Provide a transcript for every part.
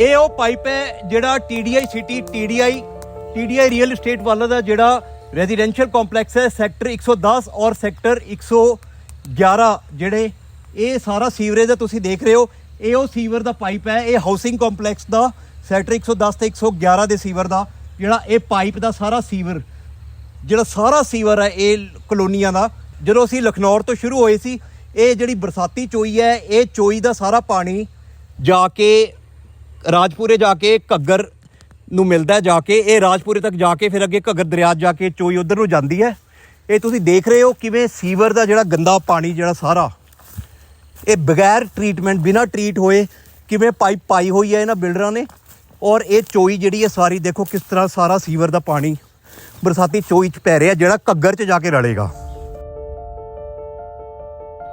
ਇਹ ਉਹ ਪਾਈਪ ਹੈ ਜਿਹੜਾ TDI city TDI TDI real estate ਵਾਲਾ ਦਾ ਜਿਹੜਾ ਰੈਜ਼ੀਡੈਂਸ਼ੀਅਲ ਕੰਪਲੈਕਸ ਹੈ ਸੈਕਟਰ 110 ਔਰ ਸੈਕਟਰ 111 ਜਿਹੜੇ ਇਹ ਸਾਰਾ ਸੀਵਰੇਜ ਦਾ ਤੁਸੀਂ ਦੇਖ ਰਹੇ ਹੋ। ਇਹ ਉਹ ਸੀਵਰ ਦਾ ਪਾਈਪ ਹੈ, ਇਹ ਹਾਊਸਿੰਗ ਕੰਪਲੈਕਸ ਦਾ ਸੈਕਟਰ 110 ਤੇ 111 ਦੇ ਸੀਵਰ ਦਾ, ਜਿਹੜਾ ਇਹ ਪਾਈਪ ਦਾ ਸਾਰਾ ਸੀਵਰ ਜਿਹੜਾ ਸਾਰਾ ਸੀਵਰ ਹੈ ਇਹ ਕਲੋਨੀਆਂ ਦਾ। ਜਦੋਂ ਅਸੀਂ ਲਖਨੌਰ ਤੋਂ ਸ਼ੁਰੂ ਹੋਏ ਸੀ, ਇਹ ਜਿਹੜੀ ਬਰਸਾਤੀ ਚੋਈ ਹੈ, ਇਹ ਚੋਈ ਦਾ ਸਾਰਾ ਪਾਣੀ ਜਾ ਕੇ ਰਾਜਪੁਰੇ ਜਾ ਕੇ ਘੱਗਰ ਨੂੰ ਮਿਲਦਾ ਜਾ ਕੇ, ਇਹ ਰਾਜਪੁਰੇ ਤੱਕ ਜਾ ਕੇ ਫਿਰ ਅੱਗੇ ਘੱਗਰ ਦਰਿਆ 'ਚ ਜਾ ਕੇ ਚੋਈ ਉਧਰ ਨੂੰ ਜਾਂਦੀ ਹੈ। ਇਹ ਤੁਸੀਂ ਦੇਖ ਰਹੇ ਹੋ ਕਿਵੇਂ ਸੀਵਰ ਦਾ ਜਿਹੜਾ ਗੰਦਾ ਪਾਣੀ, ਜਿਹੜਾ ਸਾਰਾ, ਇਹ ਬਗੈਰ ਟ੍ਰੀਟਮੈਂਟ ਬਿਨਾ ਟ੍ਰੀਟ ਹੋਏ ਕਿਵੇਂ ਪਾਈਪ ਪਾਈ ਹੋਈ ਹੈ ਇਹਨਾਂ ਬਿਲਡਰਾਂ ਨੇ ਔਰ ਇਹ ਚੋਈ ਜਿਹੜੀ ਹੈ ਸਾਰੀ, ਦੇਖੋ ਕਿਸ ਤਰ੍ਹਾਂ ਸਾਰਾ ਸੀਵਰ ਦਾ ਪਾਣੀ ਬਰਸਾਤੀ ਚੋਈ ਚ ਪੈ ਰਿਹਾ, ਜਿਹੜਾ ਘੱਗਰ ਚ ਜਾ ਕੇ ਰਲੇਗਾ।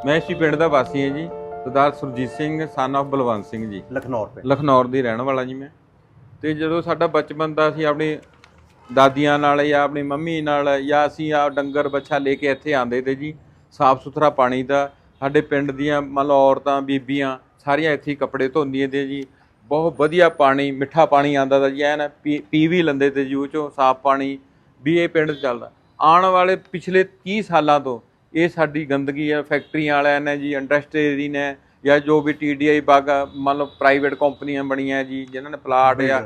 ਮੈਂ ਇਸੀ ਪਿੰਡ ਦਾ ਵਾਸੀ ਹਾਂ ਜੀ। ਸਰਦਾਰ ਸੁਰਜੀਤ ਸਿੰਘ ਸਨ of ਬਲਵੰਤ ਸਿੰਘ ਜੀ। ਲਖਨੌਰ ਤੇ ਲਖਨੌਰ ਦੀ ਰਹਿਣ ਵਾਲਾ ਜੀ ਮੈਂ। ਤੇ ਜਦੋਂ ਸਾਡਾ ਬਚਪਨ ਦਾ ਅਸੀਂ ਆਪਣੀ ਦਾਦੀਆਂ ਨਾਲ ਜਾਂ ਆਪਣੀ ਮੰਮੀ ਨਾਲ ਜਾਂ ਅਸੀਂ ਆ ਡੰਗਰ ਬੱਚਾ ਲੈ ਕੇ ਇੱਥੇ ਆਂਦੇ ਤੇ ਜੀ ਸਾਫ਼ ਸੁਥਰਾ ਪਾਣੀ ਦਾ ਸਾਡੇ ਪਿੰਡ ਦੀਆਂ ਮੰਨ ਲਓ ਔਰਤਾਂ ਬੀਬੀਆਂ ਸਾਰੀਆਂ ਇੱਥੇ ਹੀ ਕੱਪੜੇ ਧੋਂਦੀਆਂ ਤੇ ਜੀ ਬਹੁਤ ਵਧੀਆ ਪਾਣੀ ਮਿੱਠਾ ਪਾਣੀ ਆਂਦਾ ਤਾ ਜੀ ਐਨ ਪੀ ਪੀ ਵੀ ਲੈਂਦੇ ਤੇ ਜੀ ਚੋਂ ਸਾਫ਼ ਪਾਣੀ ਵੀ ਇਹ ਪਿੰਡ ਚੱਲਦਾ। ਆਉਣ ਵਾਲੇ ਪਿਛਲੇ 30 ਸਾਲਾਂ ਤੋਂ ਇਹ ਸਾਡੀ ਗੰਦਗੀ ਹੈ ਫੈਕਟਰੀਆਂ ਵਾਲਿਆਂ ਨੇ ਜੀ ਇੰਡਸਟਰੀ ਨੇ ਜਾਂ ਜੋ ਵੀ ਟੀਡੀਆਈ ਬਾਗਾ ਮੰਨ ਲਓ ਪ੍ਰਾਈਵੇਟ ਕੰਪਨੀਆਂ ਬਣੀਆਂ ਜੀ ਜਿਨ੍ਹਾਂ ਨੇ ਪਲਾਟ ਜਾਂ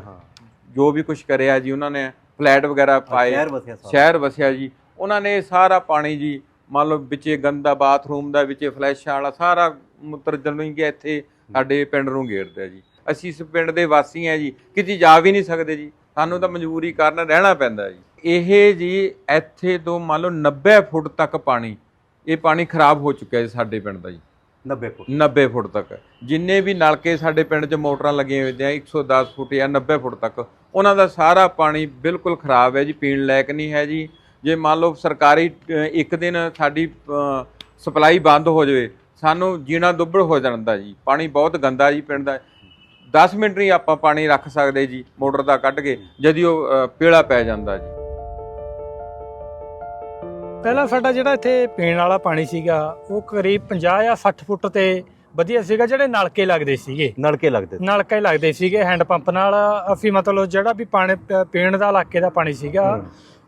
ਜੋ ਵੀ ਕੁਝ ਕਰਿਆ ਜੀ ਉਹਨਾਂ ਨੇ ਫਲੈਟ ਵਗੈਰਾ ਪਾਏ। ਸ਼ਹਿਰ ਵਸਿਆ ਸਾਰਾ। ਸ਼ਹਿਰ ਵਸਿਆ ਜੀ। ਉਹਨਾਂ ਨੇ ਸਾਰਾ ਪਾਣੀ ਜੀ ਮੰਨ ਲਓ ਵਿੱਚੇ ਗੰਦਾ ਬਾਥਰੂਮ ਦਾ ਵਿੱਚੇ ਫਲੈਸ਼ਾਂ ਵਾਲਾ ਸਾਰਾ ਮੁੱਤਰ ਜਨੂੰ ਕਿ ਇੱਥੇ ਸਾਡੇ ਪਿੰਡ ਨੂੰ ਘੇਰਦਾ ਜੀ। ਅਸੀਂ ਇਸ ਪਿੰਡ ਦੇ ਵਾਸੀ ਆ ਜੀ ਕਿਤੇ ਜਾ ਵੀ ਨਹੀਂ ਸਕਦੇ ਜੀ। ਸਾਨੂੰ ਤਾਂ ਮਜਬੂਰੀ ਕਾਰਨ ਰਹਿਣਾ ਪੈਂਦਾ ਜੀ। ਇਹ ਜੀ ਇੱਥੇ ਤੋਂ ਮੰਨ ਲਓ 90 ਫੁੱਟ ਤੱਕ ਪਾਣੀ ਇਹ ਪਾਣੀ ਖਰਾਬ ਹੋ ਚੁੱਕਿਆ ਜੀ ਸਾਡੇ ਪਿੰਡ ਦਾ ਜੀ। 90 ਫੁੱਟ। 90 ਫੁੱਟ ਤੱਕ। ਜਿੰਨੇ ਵੀ ਨਲਕੇ ਸਾਡੇ ਪਿੰਡ 'ਚ ਮੋਟਰਾਂ ਲੱਗੀਆਂ ਹੋਈਆਂ ਆ 110 ਫੁੱਟ ਜਾਂ 90 ਫੁੱਟ ਤੱਕ, ਉਹਨਾਂ ਦਾ ਸਾਰਾ ਪਾਣੀ ਬਿਲਕੁਲ ਖਰਾਬ ਹੈ ਜੀ, ਪੀਣ ਲਾਇਕ ਨਹੀਂ ਹੈ ਜੀ। ਜੇ ਮੰਨ ਲਓ ਸਰਕਾਰੀ ਇੱਕ ਦਿਨ ਸਾਡੀ ਸਪਲਾਈ ਬੰਦ ਹੋ ਜਾਵੇ, ਸਾਨੂੰ ਜੀਣਾ ਦੁੱਬੜ ਹੋ ਜਾਂਦਾ ਜੀ। ਪਾਣੀ ਬਹੁਤ ਗੰਦਾ ਜੀ ਪਿੰਡ ਦਾ। 10 ਮਿੰਟ ਨਹੀਂ ਆਪਾਂ ਪਾਣੀ ਰੱਖ ਸਕਦੇ ਜੀ, ਮੋਟਰ ਦਾ ਕੱਢ ਕੇ, ਜਦੀ ਉਹ ਪੀਲਾ ਪੈ ਜਾਂਦਾ ਜੀ। ਪਹਿਲਾਂ ਸਾਡਾ ਜਿਹੜਾ ਇੱਥੇ ਪੀਣ ਵਾਲਾ ਪਾਣੀ ਸੀਗਾ ਉਹ ਕਰੀਬ 50 ਜਾਂ 60 ਫੁੱਟ ਤੇ ਵਧੀਆ ਸੀਗਾ ਜਿਹੜੇ ਨਲਕੇ ਲੱਗਦੇ ਸੀਗੇ। ਨਲਕੇ ਲੱਗਦੇ ਨਲਕੇ ਲੱਗਦੇ ਸੀਗੇ ਹੈਂਡ ਪੰਪ ਨਾਲ। ਅਸੀਂ ਮਤਲਬ ਜਿਹੜਾ ਵੀ ਪਾਣੀ ਪ- ਪੀਣ ਦਾ ਇਲਾਕੇ ਦਾ ਪਾਣੀ ਸੀਗਾ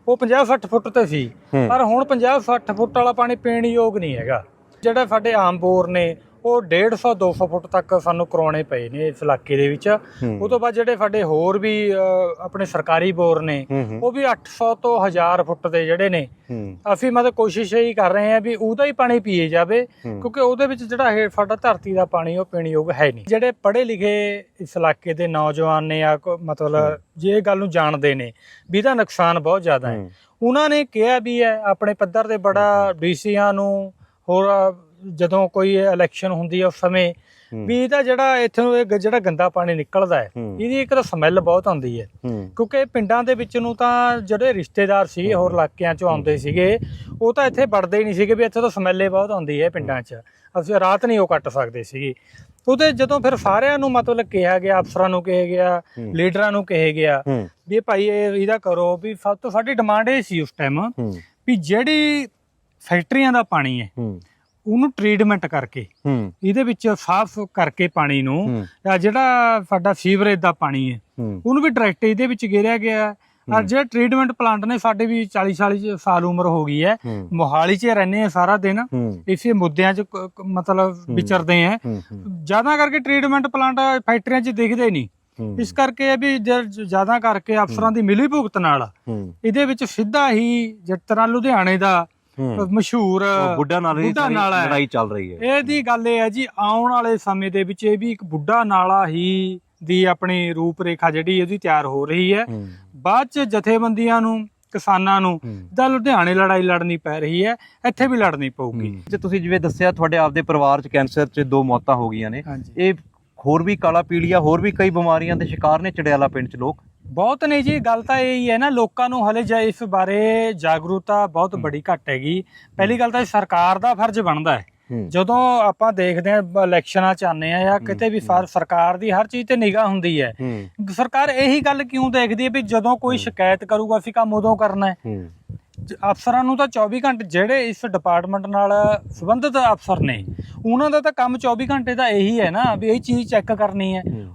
ਉਹ 50 60 ਫੁੱਟ ਤੇ ਸੀ। ਹੂੰ। ਪਰ ਹੁਣ 50 60 ਫੁੱਟ ਵਾਲਾ ਪਾਣੀ ਪੀਣ ਯੋਗ ਨਹੀਂ ਹੈਗਾ। ਜਿਹੜਾ ਸਾਡੇ ਆਮ ਬੋਰ ਨੇ ਉਹ 150 200 ਫੁੱਟ ਤੱਕ ਸਾਨੂੰ ਕਰਾਉਣੇ ਪਏ ਨੇ ਇਸ ਇਲਾਕੇ ਦੇ ਵਿੱਚ। ਉਹ ਤੋਂ ਬਾਅਦ ਜਿਹੜੇ ਸਾਡੇ ਹੋਰ ਵੀ ਆਪਣੇ ਸਰਕਾਰੀ ਬੋਰ ਨੇ ਉਹ ਵੀ 800 ਤੋਂ 1000ਰ ਫੁੱਟ ਦੇ ਜਿਹੜੇ ਨੇ। ਅਸੀਂ ਮਤਲਬ ਕੋਸ਼ਿਸ਼ ਇਹੀ ਕਰ ਰਹੇ ਹਾਂ ਵੀ ਉਹਦਾ ਹੀ ਪਾਣੀ ਪੀਏ ਜਾਵੇ ਕਿਉਂਕਿ ਉਹਦੇ ਵਿੱਚ ਜਿਹੜਾ ਇਹ ਸਾਡਾ ਧਰਤੀ ਦਾ ਪਾਣੀ ਉਹ ਪੀਣ ਯੋਗ ਹੈ ਨਹੀਂ। ਜਿਹੜੇ ਪੜ੍ਹੇ ਲਿਖੇ ਇਸ ਇਲਾਕੇ ਦੇ ਨੌਜਵਾਨ ਨੇ ਆ ਮਤਲਬ ਜੇ ਇਹ ਗੱਲ ਨੂੰ ਜਾਣਦੇ ਨੇ ਵੀ ਇਹਦਾ ਨੁਕਸਾਨ ਬਹੁਤ ਜ਼ਿਆਦਾ ਹੈ। ਉਹਨਾਂ ਨੇ ਕਿਹਾ ਵੀ ਹੈ ਆਪਣੇ ਪੱਧਰ ਤੇ ਬੜਾ ਡੀਸੀਆਂ ਨੂੰ ਹੋਰ ਜਦੋਂ ਕੋਈ ਇਲੈਕਸ਼ਨ ਹੁੰਦੀ ਹੈ ਉਸ ਸਮੇਂ ਵੀ ਇਹਦਾ ਜਿਹੜਾ ਇੱਥੋਂ ਇਹ ਜਿਹੜਾ ਗੰਦਾ ਪਾਣੀ ਨਿਕਲਦਾ ਹੈ ਇਹਦੀ ਇੱਕ ਤਾਂ ਸਮੈਲ ਬਹੁਤ ਆਉਂਦੀ ਹੈ। ਕਿਉਂਕਿ ਪਿੰਡਾਂ ਦੇ ਵਿੱਚ ਨੂੰ ਤਾਂ ਜਿਹੜੇ ਰਿਸ਼ਤੇਦਾਰ ਸੀ ਹੋਰ ਇਲਾਕਿਆਂ ਚੋਂ ਆਉਂਦੇ ਸੀਗੇ ਉਹ ਤਾਂ ਇੱਥੇ ਵੜਦੇ ਹੀ ਨਹੀਂ ਸੀਗੇ ਵੀ ਇੱਥੇ ਤਾਂ ਸਮੈਲੇ ਬਹੁਤ ਆਉਂਦੀ ਹੈ ਪਿੰਡਾਂ 'ਚ। ਅਸੀਂ ਰਾਤ ਨਹੀਂ ਉਹ ਕੱਟ ਸਕਦੇ ਸੀਗੇ। ਉਹਦੇ ਜਦੋਂ ਫਿਰ ਸਾਰਿਆਂ ਨੂੰ ਮਤਲਬ ਕਿਹਾ ਗਿਆ ਅਫਸਰਾਂ ਨੂੰ ਕਿਹਾ ਗਿਆ ਲੀਡਰਾਂ ਨੂੰ ਕਿਹਾ ਗਿਆ ਵੀ ਭਾਈ ਇਹ ਇਹਦਾ ਕਰੋ ਵੀ ਸਭ ਤੋਂ ਸਾਡੀ ਡਿਮਾਂਡ ਇਹ ਸੀ ਉਸ ਟਾਈਮ ਵੀ ਜਿਹੜੀ ਫੈਕਟਰੀਆਂ ਦਾ ਪਾਣੀ ਹੈ। ਉਹਨੂੰ ਟ੍ਰੀਟਮੈਂਟ ਕਰਕੇ ਇਹਦੇ ਵਿੱਚ ਸਾਫ਼ ਕਰਕੇ ਪਾਣੀ ਨੂੰ ਆਹ ਜਿਹੜਾ ਸਾਡਾ ਸੀਵਰੇਜ ਦਾ ਪਾਣੀ ਹੈ ਉਹਨੂੰ ਵੀ ਡਾਇਰੈਕਟ ਇਹਦੇ ਵਿੱਚ ਗੇਰਿਆ ਗਿਆ। ਔਰ ਜਿਹੜੇ ਟ੍ਰੀਟਮੈਂਟ ਪਲਾਂਟ ਨੇ ਸਾਡੇ ਵੀ 40 40 ਸਾਲ ਉਮਰ ਹੋ ਗਈ ਹੈ। ਮੋਹਾਲੀ 'ਚ ਰਹਿੰਦੇ ਆ ਸਾਰਾ ਦਿਨ। ਇਸੇ ਮੁੱਦਿਆਂ 'ਚ ਮਤਲਬ ਵਿਚਰਦੇ ਆ ਜ਼ਿਆਦਾ ਕਰਕੇ ਟ੍ਰੀਟਮੈਂਟ ਪਲਾਂਟ ਫੈਕਟਰੀਆਂ 'ਚ ਦਿਖਦੇ ਨਹੀਂ। ਇਸ ਕਰਕੇ ਵੀ ਜ- ਜ਼ਿਆਦਾ ਕਰਕੇ ਅਫਸਰਾਂ ਦੀ ਮਿਲੀ ਭੁਗਤ ਨਾਲ ਇਹਦੇ ਵਿੱਚ ਸਿੱਧਾ ਹੀ ਜਿਸ ਤਰ੍ਹਾਂ ਲੁਧਿਆਣੇ ਦਾ ਮਸ਼ਹੂਰ ਬੁੱਢਾ ਨਾਲੇ ਹੈ। ਲੜਾਈ ਚੱਲ ਰਹੀ ਹੈ। ਇਹਦੀ ਗੱਲ ਇਹ ਹੈ ਜੀ ਆਉਣ ਵਾਲੇ ਸਮੇਂ ਦੇ ਵਿੱਚ ਇਹ ਵੀ ਇੱਕ ਬੁੱਢਾ ਨਾਲਾ ਹੀ ਦੀ ਆਪਣੀ ਰੂਪ ਰੇਖਾ ਜਿਹੜੀ ਇਹਦੀ ਤਿਆਰ ਹੋ ਰਹੀ ਹੈ। ਬਾਅਦ ਚ ਜਥੇਬੰਦੀਆਂ ਨੂੰ ਕਿਸਾਨਾਂ ਨੂੰ ਦਾ ਲੁਧਿਆਣੇ ਲੜਾਈ ਲੜਨੀ ਪੈ ਰਹੀ ਹੈ ਇੱਥੇ ਵੀ ਲੜਨੀ ਪਊਗੀ। ਜੇ ਤੁਸੀਂ ਜਿਵੇਂ ਦੱਸਿਆ ਤੁਹਾਡੇ ਆਪਦੇ ਪਰਿਵਾਰ 'ਚ ਕੈਂਸਰ 'ਚ ਦੋ ਮੌਤਾਂ ਹੋ ਗਈਆਂ ਨੇ। ਇਹ ਹੋਰ ਵੀ ਕਾਲਾ ਪੀਲੀਆ ਹੋਰ ਵੀ ਕਈ ਬਿਮਾਰੀਆਂ ਦੇ ਸ਼ਿਕਾਰ ਨੇ ਚੜਿਆਲਾ ਪਿੰਡ 'ਚ ਲੋਕ। ਬਹੁਤ ਨੇ ਜੀ ਗੱਲ ਤਾਂ ਇਹ ਹੀ ਹੈ ਨਾ ਲੋਕਾਂ ਨੂੰ ਹਲੇ ਜਾ ਇਸ ਬਾਰੇ ਜਾਗਰੂਕਤਾ ਬਹੁਤ ਬੜੀ ਘੱਟ ਹੈਗੀ। ਪਹਿਲੀ ਗੱਲ ਤਾਂ ਇਹ ਸਰਕਾਰ ਦਾ ਫਰਜ਼ ਬਣਦਾ ਹੈ। ਜਦੋਂ ਆਪਾਂ ਦੇਖਦੇ ਹਾਂ ਇਲੈਕਸ਼ਨਾਂ ਚ ਆਨੇ ਆ ਜਾਂ ਕਿਤੇ ਵੀ ਸਰਕਾਰ ਦੀ ਹਰ ਚੀਜ਼ ਤੇ ਨਿਗਾਹ ਹੁੰਦੀ ਹੈ। ਸਰਕਾਰ ਇਹੀ ਗੱਲ ਕਿਉਂ ਦੇਖਦੀ ਹੈ ਵੀ ਜਦੋਂ ਕੋਈ ਸ਼ਿਕਾਇਤ ਕਰੂਗਾ ਅਸੀਂ ਕੰਮ ਉਦੋਂ ਕਰਨਾ ਹੈ। ਅਫਸਰਾਂ ਨੂੰ ਤਾਂ 24 ਘੰਟੇ ਜਿਹੜੇ ਇਸ ਡਿਪਾਰਟਮੈਂਟ ਨਾਲ ਸੰਬੰਧਿਤ ਅਫਸਰ ਨੇ ਉਹਨਾਂ ਦਾ ਤਾਂ ਕੰਮ 24 ਘੰਟੇ ਦਾ ਇਹੀ ਹੈ ਨਾ ਵੀ ਇਹ ਚੀਜ਼ ਚੈੱਕ ਕਰਨੀ ਹੈ।